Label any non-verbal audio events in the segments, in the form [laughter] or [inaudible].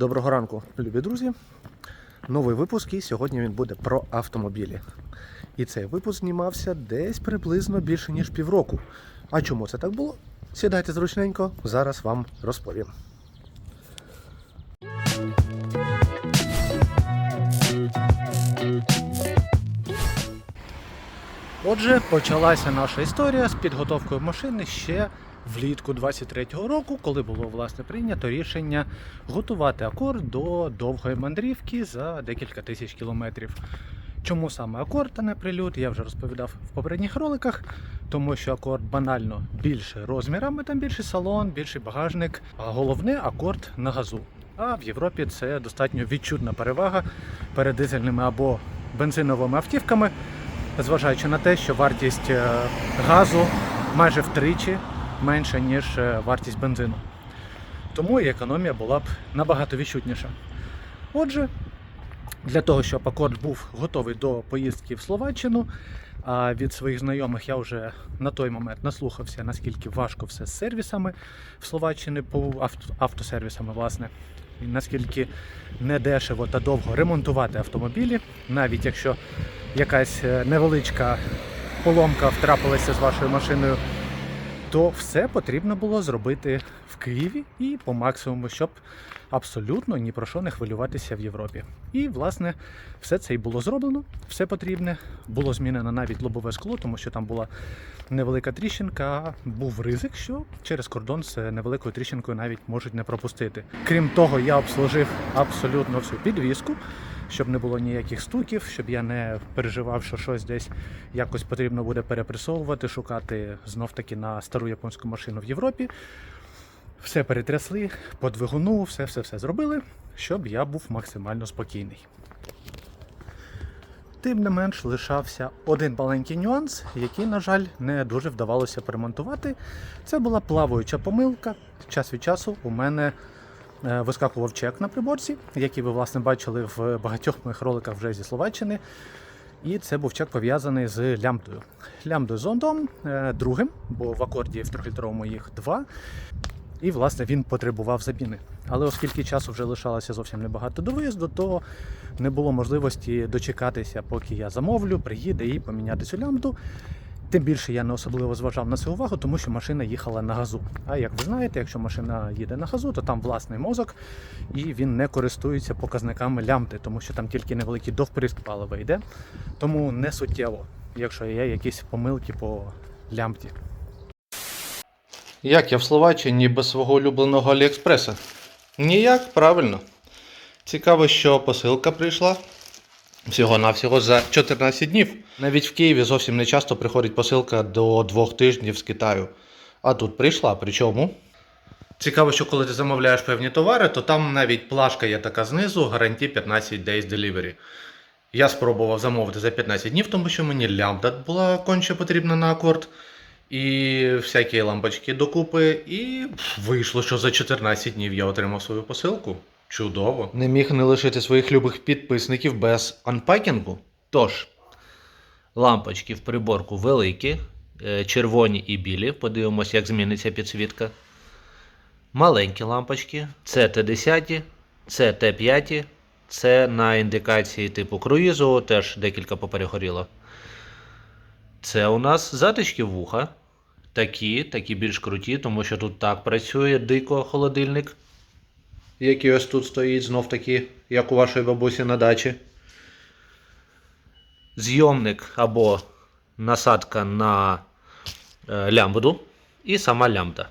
Доброго ранку, любі друзі. Новий випуск і сьогодні він буде про автомобілі. І цей випуск знімався десь приблизно більше ніж півроку. А чому це так було? Сідайте зручненько, зараз вам розповім. Отже, почалася наша історія з підготовкою машини ще влітку 23-го року, коли було власне прийнято рішення готувати акорд до довгої мандрівки за декілька тисяч кілометрів. Чому саме акорд, а не прильот, я вже розповідав в попередніх роликах, тому що акорд банально більше розмірами, там більший салон, більший багажник, а головне акорд на газу. А в Європі це достатньо відчутна перевага перед дизельними або бензиновими автівками, зважаючи на те, що вартість е, газу майже втричі менша, ніж е, вартість бензину. Тому і економія була б набагато відчутніша. Отже, для того, щоб акорд був готовий до поїздки в Словаччину, а від своїх знайомих я вже на той момент наслухався, наскільки важко все з сервісами в Словаччині автосервісами, власне. Наскільки недешево та довго ремонтувати автомобілі, навіть якщо якась е, невеличка поломка втрапилася з вашою машиною, то все потрібно було зробити в Києві і по максимуму, щоб абсолютно ні про що не хвилюватися в Європі. І, власне, все це і було зроблено, все потрібне. Було змінено навіть лобове скло, тому що там була невелика тріщинка, був ризик, що через кордон з невеликою тріщинкою навіть можуть не пропустити. Крім того, я обслужив абсолютно всю підвіску. Щоб не було ніяких стуків, щоб я не переживав, що щось десь якось потрібно буде перепресовувати, шукати знов таки на стару японську машину в Європі. Все перетрясли, по двигуну, все, все, все зробили, щоб я був максимально спокійний. Тим не менш лишався один маленький нюанс, який, на жаль, не дуже вдавалося перемонтувати. Це була плаваюча помилка. Час від часу у мене е, вискакував чек на приборці, який ви власне бачили в багатьох моїх роликах вже зі Словаччини. І це був чек пов'язаний з лямбдою. Лямбдою зондом е, другим, бо в акорді в трьохлітровому їх два. І, власне, він потребував заміни. Але оскільки часу вже лишалося зовсім небагато до виїзду, то не було можливості дочекатися, поки я замовлю, приїде і поміняти цю лямбду. Тим більше я не особливо зважав на це увагу, тому що машина їхала на газу. А як ви знаєте, якщо машина їде на газу, то там власний мозок і він не користується показниками лямбди, тому що там тільки невеликий довприск палива йде. Тому не суттєво, якщо є якісь помилки по лямбді. Як я в Словаччині без свого улюбленого Аліекспреса? Ніяк, правильно. Цікаво, що посилка прийшла всього-навсього за 14 днів. Навіть в Києві зовсім не часто приходить посилка до двох тижнів з Китаю. А тут прийшла, причому. Цікаво, що коли ти замовляєш певні товари, то там навіть плашка є така знизу, гарантій 15 days delivery. Я спробував замовити за 15 днів, тому що мені лямбда була конче потрібна на акорд. І всякі лампочки докупи. І вийшло, що за 14 днів я отримав свою посилку. Чудово. Не міг не лишити своїх любих підписників без анпакінгу. Тож, лампочки в приборку великі, е, червоні і білі. Подивимось, як зміниться підсвітка. Маленькі лампочки. Це Т10, це Т5, це на індикації типу круїзу, теж декілька поперегоріло. Це у нас затички вуха. Такі, такі більш круті, тому що тут так працює дико холодильник. Який ось тут стоїть, знов таки, як у вашої бабусі на дачі. Зйомник або насадка на е, лямбду і сама лямбда.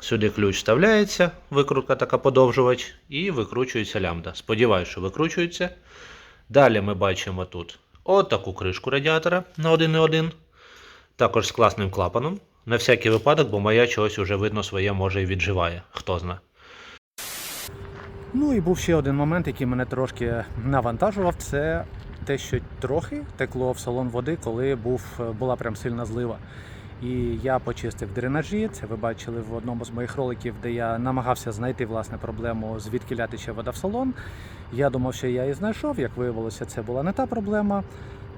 Сюди ключ вставляється, викрутка така подовжувач, і викручується лямбда. Сподіваюсь, що викручується. Далі ми бачимо тут отаку кришку радіатора на 1.1. Також з класним клапаном. На всякий випадок, бо моя чогось уже видно своє може і відживає. Хто зна. Ну і був ще один момент, який мене трошки навантажував. Це те, що трохи текло в салон води, коли був, була прям сильна злива. І я почистив дренажі. Це ви бачили в одному з моїх роликів, де я намагався знайти власне проблему, звідки тече вода в салон. Я думав, що я її знайшов. Як виявилося, це була не та проблема.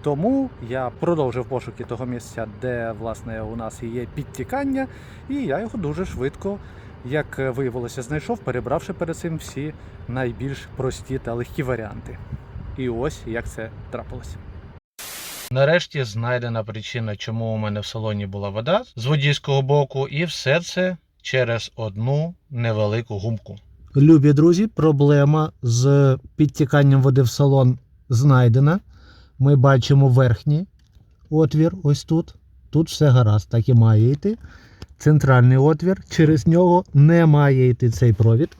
Тому я продовжив пошуки того місця, де власне у нас і є підтікання, і я його дуже швидко як виявилося, знайшов, перебравши перед цим всі найбільш прості та легкі варіанти. І ось як це трапилося. Нарешті знайдена причина, чому у мене в салоні була вода з водійського боку, і все це через одну невелику гумку. Любі друзі, проблема з підтіканням води в салон знайдена. Ми бачимо верхній отвір ось тут. Тут все гаразд, так і має йти. Центральний отвір, через нього не має йти цей провід.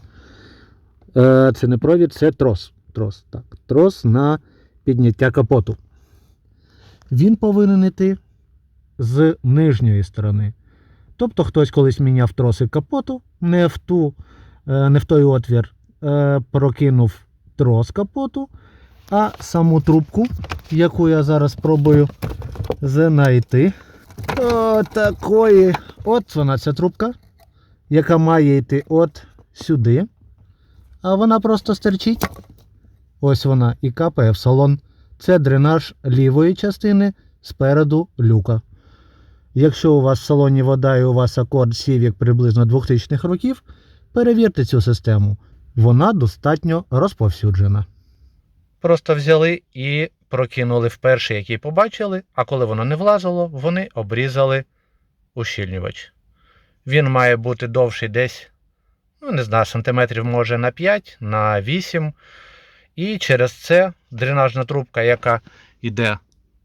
Е, Це не провід, це трос. Трос, так. Трос на підняття капоту. Він повинен йти з нижньої сторони. Тобто хтось колись міняв троси капоту, не в ту е, не в той отвір е, прокинув трос капоту, а саму трубку, яку я зараз спробую знайти. О, такої. От вона ця трубка, яка має йти от сюди. А вона просто стерчить. Ось вона і капає в салон. Це дренаж лівої частини спереду люка. Якщо у вас в салоні вода і у вас акорд Civic приблизно 2000-х років, перевірте цю систему. Вона достатньо розповсюджена. Просто взяли і прокинули в перший, який побачили, а коли воно не влазило, вони обрізали ущільнювач. Він має бути довший десь, ну не знаю, сантиметрів може на 5, на 8. І через це дренажна трубка, яка йде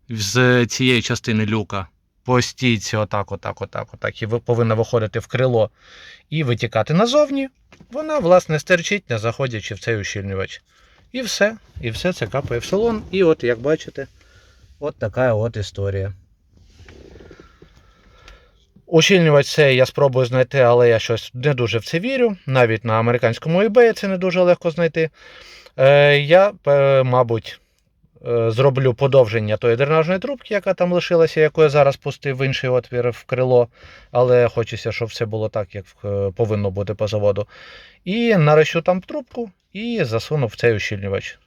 з цієї частини люка по стійці, отак, отак, отак, отак, і повинна виходити в крило і витікати назовні, вона, власне, стерчить, не заходячи в цей ущільнювач. І все. І все це капає в салон. І от, як бачите, от така от історія. Ущільнювач цей я спробую знайти, але я щось не дуже в це вірю. Навіть на американському eBay це не дуже легко знайти. Е, я, е, мабуть, зроблю подовження тої дренажної трубки, яка там лишилася, яку я зараз пустив в інший отвір в крило. Але хочеться, щоб все було так, як е, повинно бути по заводу. І нарощу там трубку і засуну в цей ущільнювач.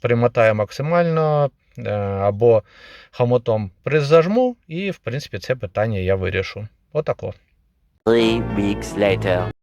Примотаю максимально е, або хамотом призажму, і, в принципі, це питання я вирішу. Отако. Three weeks later.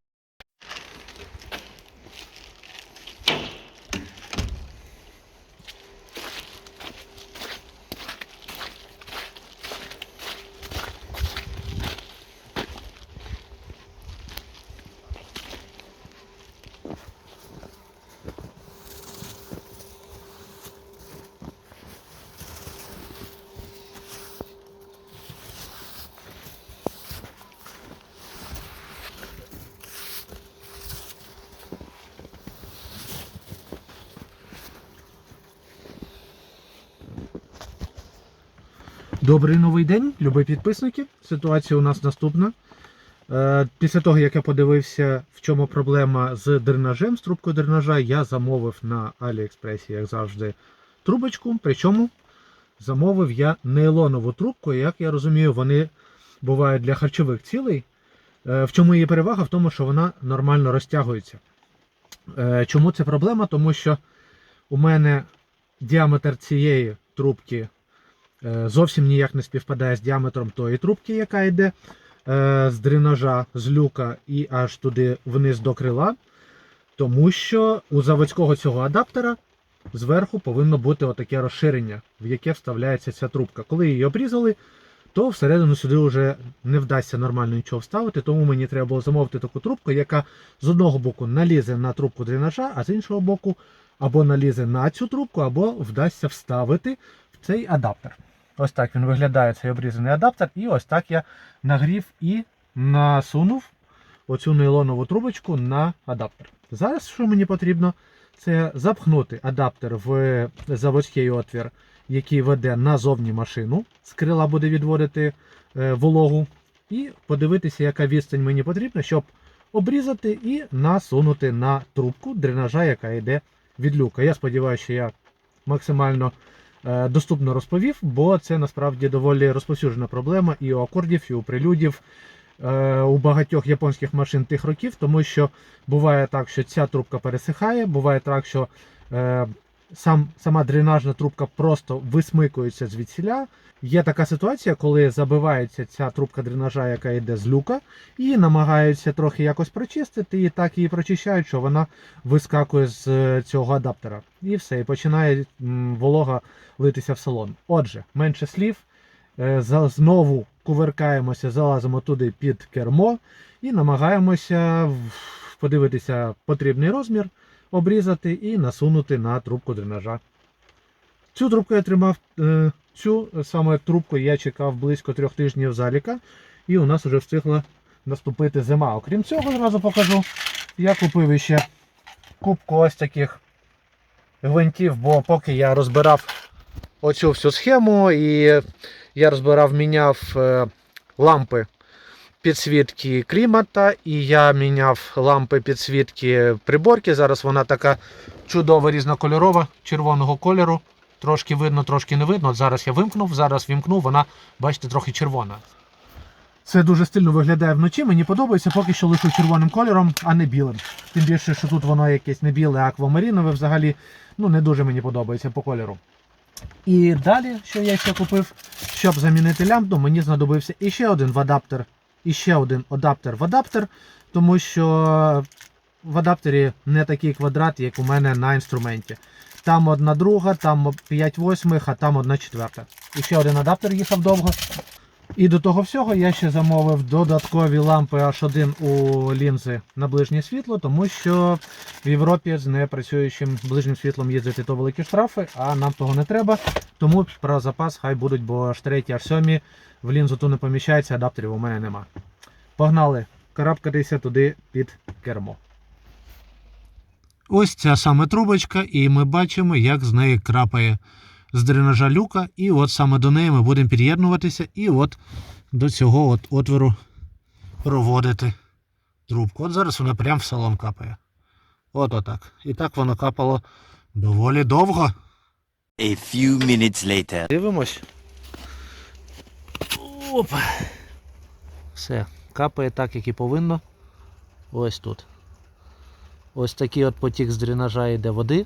Добрий новий день, любі підписники. Ситуація у нас наступна. Е, Після того, як я подивився, в чому проблема з дренажем, з трубкою дренажа, я замовив на Аліекспресі, як завжди, трубочку. Причому замовив я нейлонову трубку. Як я розумію, вони бувають для харчових цілей. Е, В чому її перевага? В тому, що вона нормально розтягується. Е, Чому це проблема? Тому що у мене діаметр цієї трубки зовсім ніяк не співпадає з діаметром тої трубки, яка йде е, з дренажа, з люка і аж туди вниз до крила. Тому що у заводського цього адаптера зверху повинно бути отаке розширення, в яке вставляється ця трубка. Коли її обрізали, то всередину сюди вже не вдасться нормально нічого вставити, тому мені треба було замовити таку трубку, яка з одного боку налізе на трубку дренажа, а з іншого боку або налізе на цю трубку, або вдасться вставити в цей адаптер. Ось так він виглядає, цей обрізаний адаптер. І ось так я нагрів і насунув оцю нейлонову трубочку на адаптер. Зараз що мені потрібно? Це запхнути адаптер в заводський отвір, який веде назовні машину. З крила буде відводити е, вологу. І подивитися, яка відстань мені потрібна, щоб обрізати і насунути на трубку дренажа, яка йде від люка. Я сподіваюся, що я максимально доступно розповів, бо це насправді доволі розповсюджена проблема і у акордів, і у прелюдів, е, у багатьох японських машин тих років, тому що буває так, що ця трубка пересихає, буває так, що е, сам, сама дренажна трубка просто висмикується звідсіля. Є така ситуація, коли забивається ця трубка дренажа, яка йде з люка, і намагаються трохи якось прочистити, і так її прочищають, що вона вискакує з е, цього адаптера. І все, і починає волога литися в салон. Отже, менше слів. Е, Знову кувиркаємося, залазимо туди під кермо і намагаємося подивитися потрібний розмір, обрізати і насунути на трубку дренажа. Цю трубку я тримав, е, цю саме трубку я чекав близько трьох тижнів заліка, і у нас вже встигла наступити зима. Окрім цього, зразу покажу, я купив іще кубку ось таких гвинтів, бо поки я розбирав оцю всю схему і я розбирав, міняв е, лампи підсвітки клімата, і я міняв лампи підсвітки приборки. Зараз вона така чудова різнокольорова, червоного кольору. Трошки видно, трошки не видно. От зараз я вимкнув, зараз вімкнув, вона, бачите, трохи червона. Це дуже стильно виглядає вночі. Мені подобається, поки що лише червоним кольором, а не білим. Тим більше, що тут воно якесь не біле, а аквамарінове взагалі ну, не дуже мені подобається по кольору. І далі, що я ще купив, щоб замінити лямбду, мені знадобився іще один в адаптер, іще один адаптер в адаптер, тому що в адаптері не такий квадрат, як у мене на інструменті. Там одна друга, там 5 восьмих, а там одна четверта. І ще один адаптер їхав довго. І до того всього я ще замовив додаткові лампи H1 у лінзи на ближнє світло, тому що в Європі з непрацюючим ближнім світлом їздити то великі штрафи, а нам того не треба. Тому про запас хай будуть, бо аж треті, аж сьомі в лінзу ту не поміщається, адаптерів у мене нема. Погнали, карабкатися туди під кермо. Ось ця саме трубочка, і ми бачимо, як з неї крапає з дренажа люка, і от саме до неї ми будемо під'єднуватися, і от до цього от отвору проводити трубку. От зараз вона прямо в салон капає. От отак. І так воно капало доволі довго. A few minutes later. Дивимось. Опа. Все, капає так, як і повинно. Ось тут. Ось такий от потік з дренажа йде води.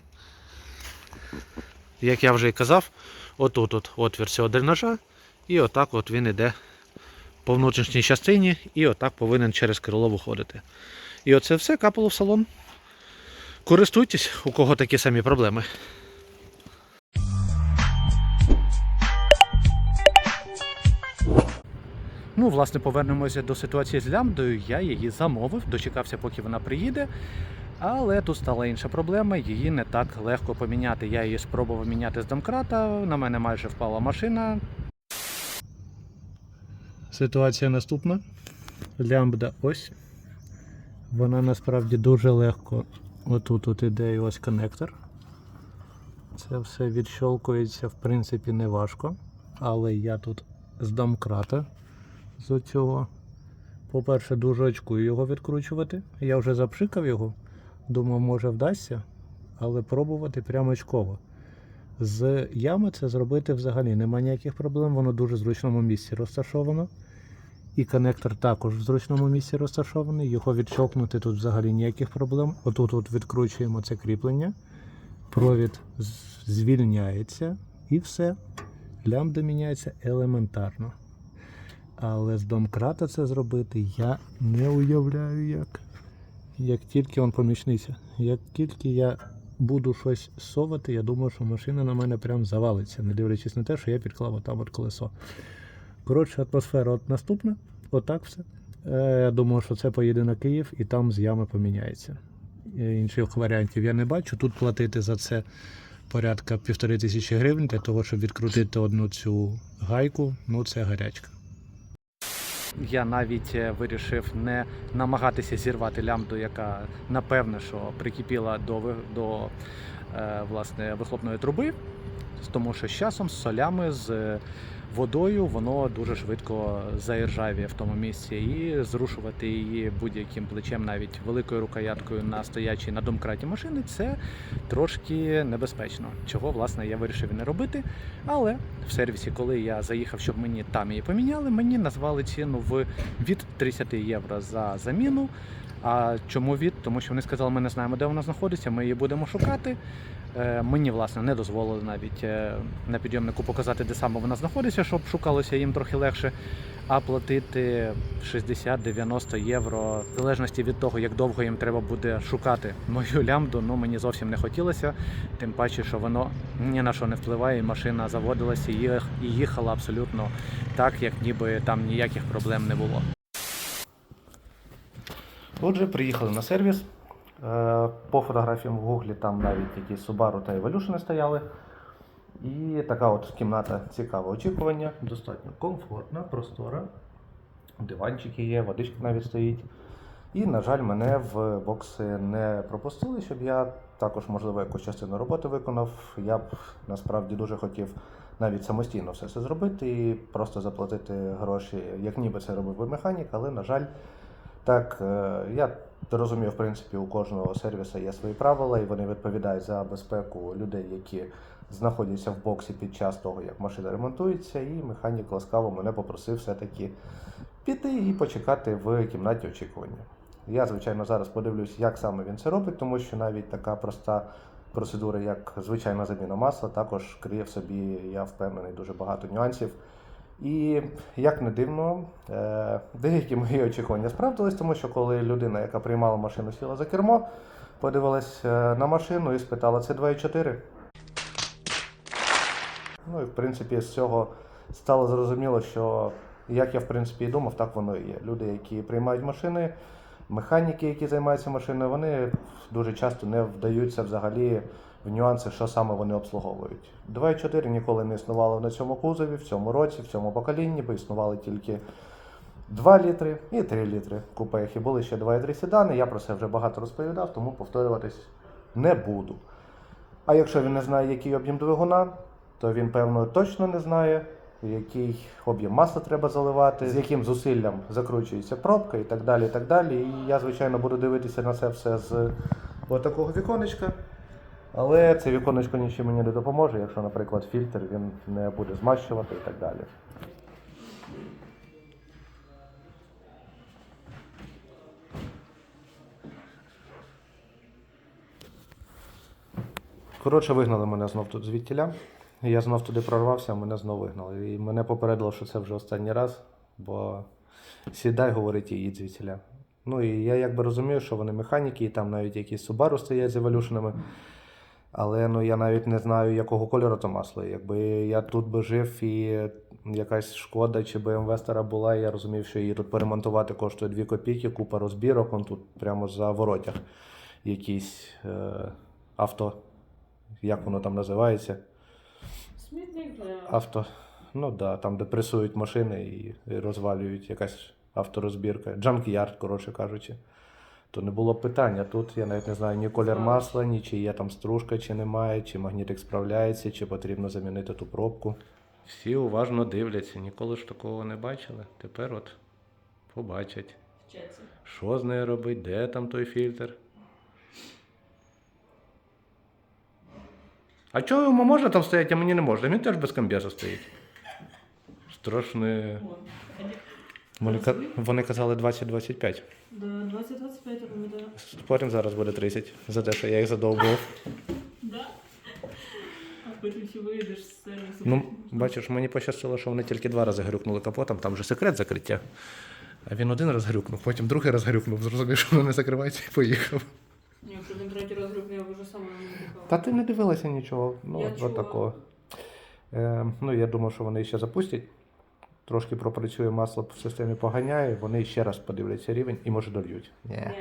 Як я вже і казав, отут от отвір цього дренажа, і отак от він іде по внутрішній частині, і отак повинен через крило виходити. І оце все капало в салон. Користуйтесь, у кого такі самі проблеми. Ну, власне, повернемося до ситуації з лямбдою. Я її замовив, дочекався, поки вона приїде. Але тут стала інша проблема, її не так легко поміняти. Я її спробував міняти з домкрата, на мене майже впала машина. Ситуація наступна. Лямбда ось. Вона насправді дуже легко. Отут от іде ось коннектор. Це все відщолкується, в принципі, не важко. Але я тут з домкрата з цього. По-перше, дуже очкую його відкручувати. Я вже запшикав його. Думав, може вдасться, але пробувати прямо очково. З ями це зробити взагалі немає ніяких проблем, воно дуже в зручному місці розташовано. І коннектор також в зручному місці розташований. Його відщолкнути тут взагалі ніяких проблем. Отут от відкручуємо це кріплення. Провід звільняється і все. Лямбда міняється елементарно. Але з домкрата це зробити я не уявляю як. Як тільки он помічниця. Як тільки я буду щось совати, я думаю, що машина на мене прям завалиться, не дивлячись на те, що я підклав отам от колесо. Коротше, атмосфера от наступна, отак все. Е, я думаю, що це поїде на Київ і там з ями поміняється. Е, Інших варіантів я не бачу. Тут платити за це порядка півтори тисячі гривень для того, щоб відкрутити одну цю гайку, ну це гарячка. Я навіть е, вирішив не намагатися зірвати лямбду, яка напевне, що прикипіла до, до е, власне, вихлопної труби, тому що з часом з солями, з е, водою воно дуже швидко заіржавіє в тому місці, і зрушувати її будь-яким плечем, навіть великою рукояткою на стоячій на домкраті машини, це трошки небезпечно. Чого власне я вирішив не робити. Але в сервісі, коли я заїхав, щоб мені там її поміняли, мені назвали ціну в від 30 євро за заміну. А чому від? Тому що вони сказали, ми не знаємо, де вона знаходиться, ми її будемо шукати. Е, Мені власне не дозволили навіть е, на підйомнику показати, де саме вона знаходиться, щоб шукалося їм трохи легше. А платити 60-90 євро, в залежності від того, як довго їм треба буде шукати мою лямбду, ну мені зовсім не хотілося. Тим паче, що воно ні на що не впливає, і машина заводилася і їхала абсолютно так, як ніби там ніяких проблем не було. Отже, приїхали на сервіс. Е, По фотографіям в гуглі там навіть якісь Subaru та Evolution стояли. І така от кімната цікаве очікування, достатньо комфортна, простора. Диванчики є, водичка навіть стоїть. І, на жаль, мене в бокси не пропустили, щоб я також, можливо, якусь частину роботи виконав. Я б насправді дуже хотів навіть самостійно все це зробити і просто заплатити гроші, як ніби це робив би механік, але, на жаль, так, е, я розумію, в принципі, у кожного сервісу є свої правила, і вони відповідають за безпеку людей, які знаходяться в боксі під час того, як машина ремонтується, і механік ласкаво мене попросив все-таки піти і почекати в кімнаті очікування. Я, звичайно, зараз подивлюсь, як саме він це робить, тому що навіть така проста процедура, як звичайна заміна масла, також криє в собі, я впевнений, дуже багато нюансів. І як не дивно, е, деякі мої очікування справдились, тому що коли людина, яка приймала машину, сіла за кермо, подивилась е, на машину і спитала, це 2,4? Ну і в принципі з цього стало зрозуміло, що як я в принципі і думав, так воно і є. Люди, які приймають машини, механіки, які займаються машиною, вони дуже часто не вдаються взагалі в нюанси, що саме вони обслуговують. 2.4 ніколи не існувало на цьому кузові, в цьому році, в цьому поколінні, бо існували тільки 2 літри і 3 літри купех. І були ще 2,3 седани. Я про це вже багато розповідав, тому повторюватись не буду. А якщо він не знає, який об'єм двигуна, то він, певно, точно не знає, який об'єм масла треба заливати, з яким зусиллям закручується пробка і так далі. І так далі. І я, звичайно, буду дивитися на це все з отакого віконечка. Але це віконечко нічим мені не допоможе, якщо, наприклад, фільтр він не буде змащувати і так далі. Коротше, вигнали мене знов тут звідтіля. Я знов туди прорвався, мене знов вигнали. І мене попередило, що це вже останній раз, бо сідай, говорить, і їдь звідтіля. Ну і я якби розумію, що вони механіки, і там навіть якісь Subaru стоять з еволюшенами. Але ну я навіть не знаю, якого кольору то масло. Якби я тут би жив і якась шкода чи BMW стара була, я розумів, що її тут поремонтувати коштує 2 копійки, купа розбірок, он тут прямо за воротях якісь е, авто, як воно там називається? Смітник Авто. Ну да, там, де пресують машини і, і розвалюють якась авторозбірка. Джанк-ярд, коротше кажучи. То не було питання. Тут я навіть не знаю ні колір масла, ні чи є там стружка, чи немає, чи магнітик справляється, чи потрібно замінити ту пробку. Всі уважно дивляться, ніколи ж такого не бачили. Тепер от побачать, вчаться. що з нею робить, де там той фільтр. А чого йому можна там стояти, а мені не можна? Він теж без комбеза стоїть. Страшне. Вони, вони казали 20-25. До 2025 я пам'ятаю. Спорим, зараз буде 30 за те, що я їх задовбував. [laughs] Да? А потім ще вийдеш з сервісу. Ну, бачиш, мені пощастило, що вони тільки два рази грюкнули капотом, там же секрет закриття. А він один раз грюкнув, потім другий раз грюкнув, зрозумів, що воно не закривається і поїхав. Ні, Якщо він третій раз грюкне, я вже саме не дихав. Та ти не дивилася нічого. Ну, Я от, чула. такого. Е, ну, я думав, що вони ще запустять. Трошки пропрацює масло в системі поганяє, вони ще раз подивляться рівень і може дольють. Ні.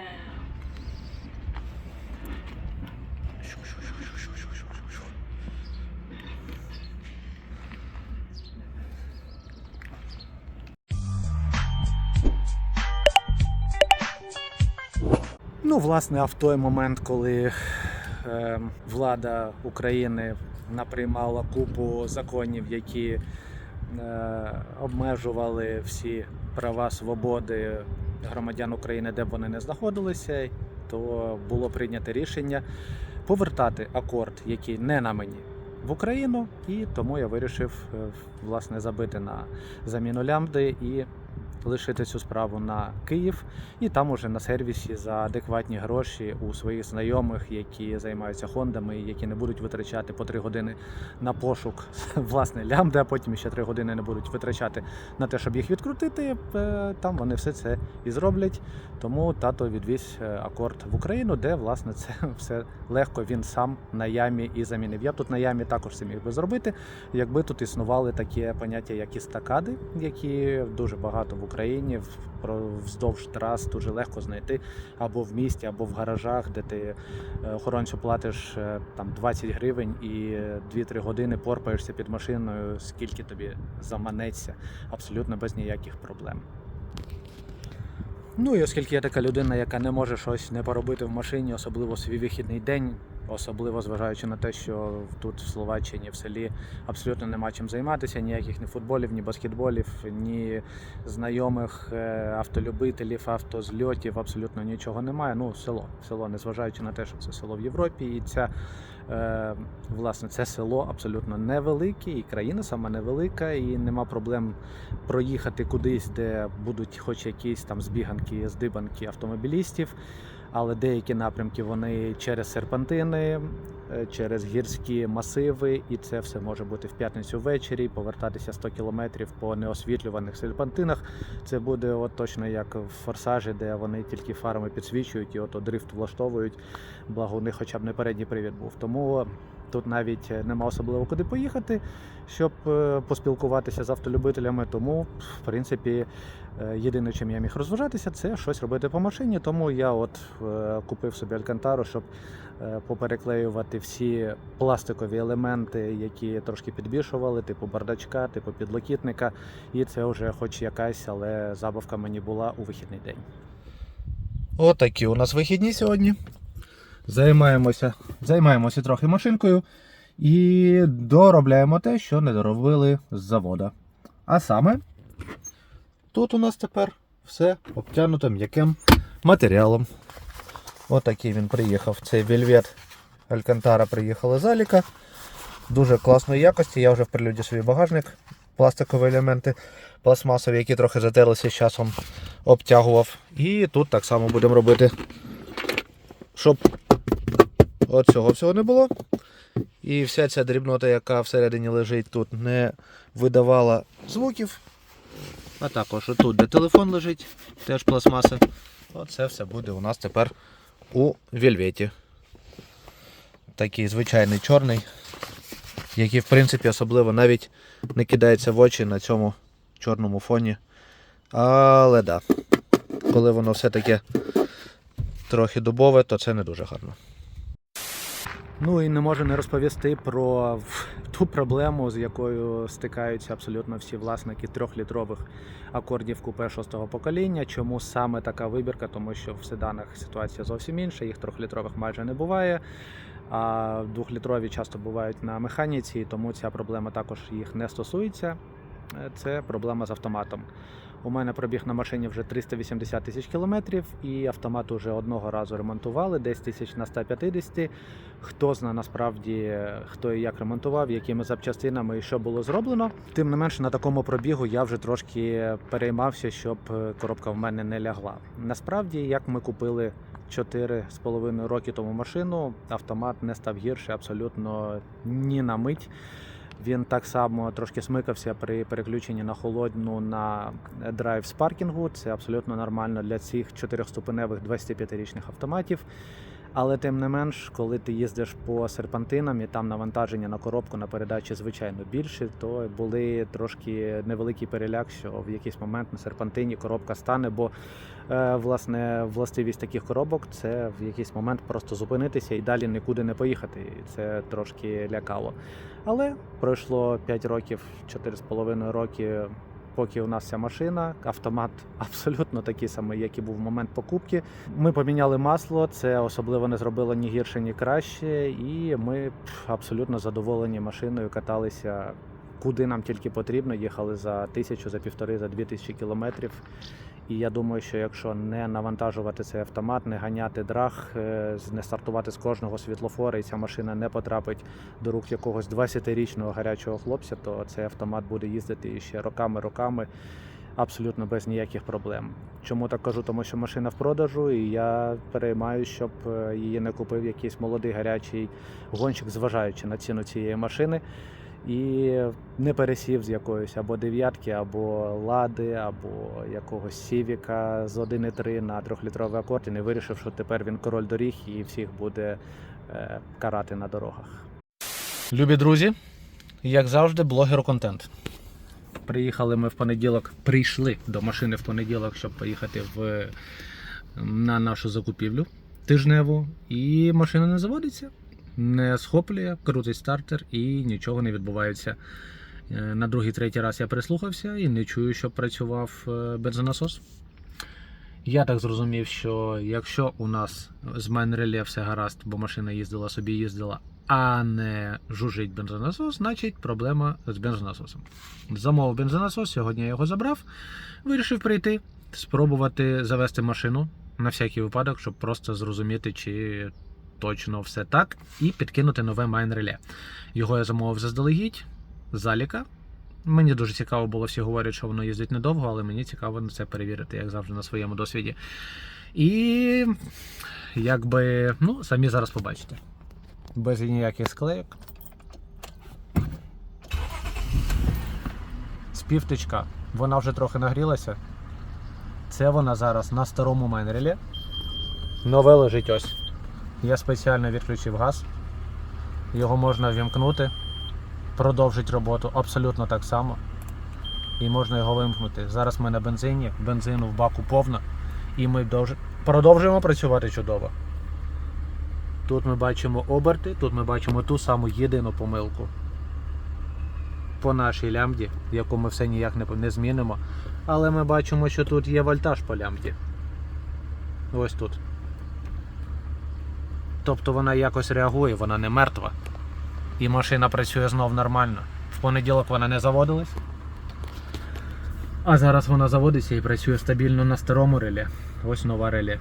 Ну, власне, а в той момент, коли е, влада України наприймала купу законів, які обмежували всі права свободи громадян України, де б вони не знаходилися, то було прийнято рішення повертати акорд, який не на мені. В Україну, і тому я вирішив е, власне забити на заміну лямбди і лишити цю справу на Київ і там уже на сервісі за адекватні гроші у своїх знайомих, які займаються хондами, які не будуть витрачати по 3 години на пошук [laughs] власне лямбди, а потім ще 3 години не будуть витрачати на те, щоб їх відкрутити. е, Там вони все це і зроблять. Тому тато відвіз е, акорд в Україну, де власне це [laughs] все легко він сам на ямі і замінив. Я тут на ямі також це міг би зробити, якби тут існували такі поняття, як істакади, які дуже багато в Україні про- вздовж трас дуже легко знайти або в місті, або в гаражах, де ти е, охоронцю платиш е, там 20 гривень і е, 2-3 години порпаєшся під машиною, скільки тобі заманеться, абсолютно без ніяких проблем. Ну і оскільки я така людина, яка не може щось не поробити в машині, особливо свій вихідний день, особливо зважаючи на те, що тут в Словаччині в селі абсолютно нема чим займатися, ніяких ні футболів, ні баскетболів, ні знайомих е, автолюбителів, автозльотів, абсолютно нічого немає. Ну, село, село, незважаючи на те, що це село в Європі, і ця е, власне це село абсолютно невелике, і країна сама невелика, і нема проблем проїхати кудись, де будуть хоч якісь там збіганки, здибанки автомобілістів. Але деякі напрямки вони через серпантини, е, через гірські масиви, і це все може бути в п'ятницю ввечері, повертатися 100 кілометрів по неосвітлюваних серпантинах. Це буде от точно як в форсажі, де вони тільки фарами підсвічують і ото дрифт влаштовують. Благо у них хоча б не передній привід був. Тому тут навіть нема особливо куди поїхати, щоб е, поспілкуватися з автолюбителями. Тому, в принципі, єдине, чим я міг розважатися, це щось робити по машині. Тому я от е, купив собі алькантару, щоб е, попереклеювати всі пластикові елементи, які трошки підбільшували, типу бардачка, типу підлокітника. І це вже хоч якась, але забавка мені була у вихідний день. Отакі у нас вихідні сьогодні. Займаємося, займаємося трохи машинкою і доробляємо те, що не доробили з завода. А саме, тут у нас тепер все обтянуто м'яким матеріалом. Отакий він приїхав. Цей вельвет Алькантара приїхала з Аліка. Дуже класної якості. Я вже в прилюді свій багажник, пластикові елементи пластмасові, які трохи затерлися з часом, обтягував. І тут так само будемо робити, щоб от цього всього не було. І вся ця дрібнота, яка всередині лежить тут, не видавала звуків. А також отут, де телефон лежить, теж пластмаси. Оце все буде у нас тепер у вельветі. Такий звичайний чорний, який, в принципі, особливо навіть не кидається в очі на цьому чорному фоні. Але да, коли воно все таке трохи дубове, то це не дуже гарно. Ну і не можу не розповісти про ту проблему, з якою стикаються абсолютно всі власники трьохлітрових акордів купе шостого покоління. Чому саме така вибірка? Тому що в седанах ситуація зовсім інша, їх трьохлітрових майже не буває. А двохлітрові часто бувають на механіці, тому ця проблема також їх не стосується. Це проблема з автоматом. У мене пробіг на машині вже 380 тисяч кілометрів, і автомат уже одного разу ремонтували, десь тисяч на 150. Хто зна насправді, хто і як ремонтував, якими запчастинами і що було зроблено. Тим не менше, на такому пробігу я вже трошки переймався, щоб е, коробка в мене не лягла. Насправді, як ми купили 4,5 роки тому машину, автомат не став гірше абсолютно ні на мить. Він так само трошки смикався при переключенні на холодну на драйв з паркінгу. Це абсолютно нормально для цих чотирьохступеневих 25-річних автоматів. Але тим не менш, коли ти їздиш по серпантинам і там навантаження на коробку на передачі звичайно більше, то були трошки невеликий переляк, що в якийсь момент на серпантині коробка стане, бо е, власне властивість таких коробок це в якийсь момент просто зупинитися і далі нікуди не поїхати. І це трошки лякало. Але пройшло 5 років, 4,5 роки, поки у нас ця машина. Автомат [laughs] абсолютно такий самий, як і був в момент покупки. Ми поміняли масло, це особливо не зробило ні гірше, ні краще. І ми абсолютно задоволені машиною, каталися куди нам тільки потрібно. Їхали за тисячу, за півтори, за дві тисячі кілометрів. І я думаю, що якщо не навантажувати цей автомат, не ганяти драг, е, не стартувати з кожного світлофора, і ця машина не потрапить до рук якогось 20-річного гарячого хлопця, то цей автомат буде їздити ще роками-роками. абсолютно без ніяких проблем. Чому так кажу? Тому що машина в продажу, і я переймаю, щоб е, її не купив якийсь молодий гарячий гонщик, зважаючи на ціну цієї машини. І не пересів з якоїсь або дев'ятки, або лади, або якогось сівіка з 1.3 на 3-літровий акорд і не вирішив, що тепер він король доріг і всіх буде е, карати на дорогах. Любі друзі, як завжди, блогер контент. Приїхали ми в понеділок, прийшли до машини в понеділок, щоб поїхати в, на нашу закупівлю тижневу, і машина не заводиться, не схоплює, крутить стартер і нічого не відбувається. Е, На другий, третій раз я прислухався і не чую, щоб працював е, бензонасос. Я так зрозумів, що якщо у нас з майнреле все гаразд, бо машина їздила собі, їздила, а не жужить бензонасос, значить проблема з бензонасосом. Замовив бензонасос, сьогодні я його забрав, вирішив прийти, спробувати завести машину на всякий випадок, щоб просто зрозуміти, чи точно все так, і підкинути нове майнреле. Його я замовив заздалегідь, заліка. Мені дуже цікаво було, всі говорять, що воно їздить недовго, але мені цікаво на це перевірити, як завжди, на своєму досвіді. І якби, ну, самі зараз побачите. Без ніяких склейок. Співтичка, вона вже трохи нагрілася. Це вона зараз на старому майнерелі. Нове лежить ось. Я спеціально відключив газ. Його можна вімкнути продовжить роботу абсолютно так само. І можна його вимкнути. Зараз ми на бензині, бензину в баку повно, і ми довж- продовжуємо працювати чудово. Тут ми бачимо оберти, тут ми бачимо ту саму єдину помилку по нашій лямбді, яку ми все ніяк не, змінимо. Але ми бачимо, що тут є вольтаж по лямбді. Ось тут. Тобто вона якось реагує, вона не мертва. І машина працює знов нормально. В понеділок вона не заводилась. А зараз вона заводиться і працює стабільно на старому реле. Ось нова реле.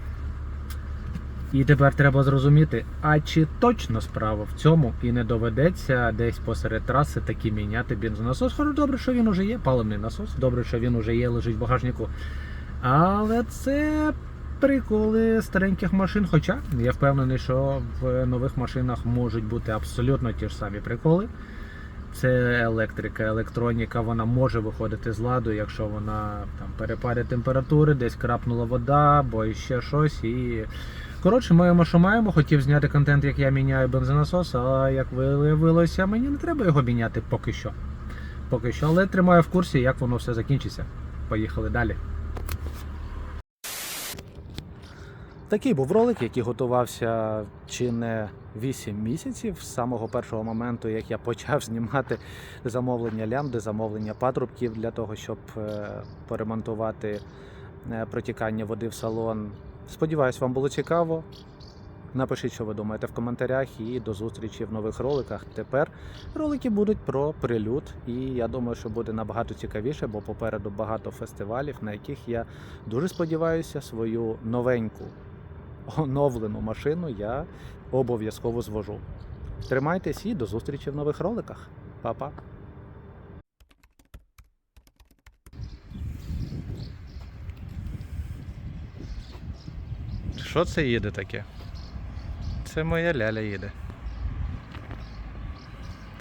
І тепер треба зрозуміти, а чи точно справа в цьому і не доведеться десь посеред траси таки міняти бензонасос. Хоч добре, що він уже є, паливний насос, добре, що він уже є, лежить в багажнику. Але це приколи стареньких машин. Хоча я впевнений, що в нових машинах можуть бути абсолютно ті ж самі приколи. Це електрика, електроніка, вона може виходити з ладу, якщо вона там перепади температури, десь крапнула вода, або ще щось. І коротше, маємо, що маємо. Хотів зняти контент, як я міняю бензонасос, а як виявилося, мені не треба його міняти поки що. Поки що, але тримаю в курсі, як воно все закінчиться. Поїхали далі. Такий був ролик, який готувався чи не 8 місяців з самого першого моменту, як я почав знімати замовлення лямбди, замовлення патрубків для того, щоб е, поремонтувати е, протікання води в салон. Сподіваюсь, вам було цікаво. Напишіть, що ви думаєте в коментарях, і до зустрічі в нових роликах. Тепер ролики будуть про прильот, і я думаю, що буде набагато цікавіше, бо попереду багато фестивалів, на яких я дуже сподіваюся, свою новеньку оновлену машину я обов'язково звожу. Тримайтесь і до зустрічі в нових роликах. Па-па! Що це їде таке? Це моя ляля їде.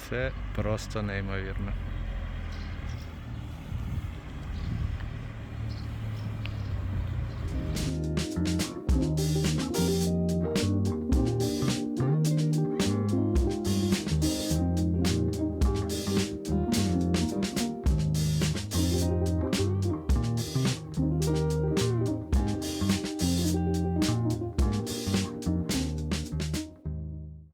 Це просто неймовірно.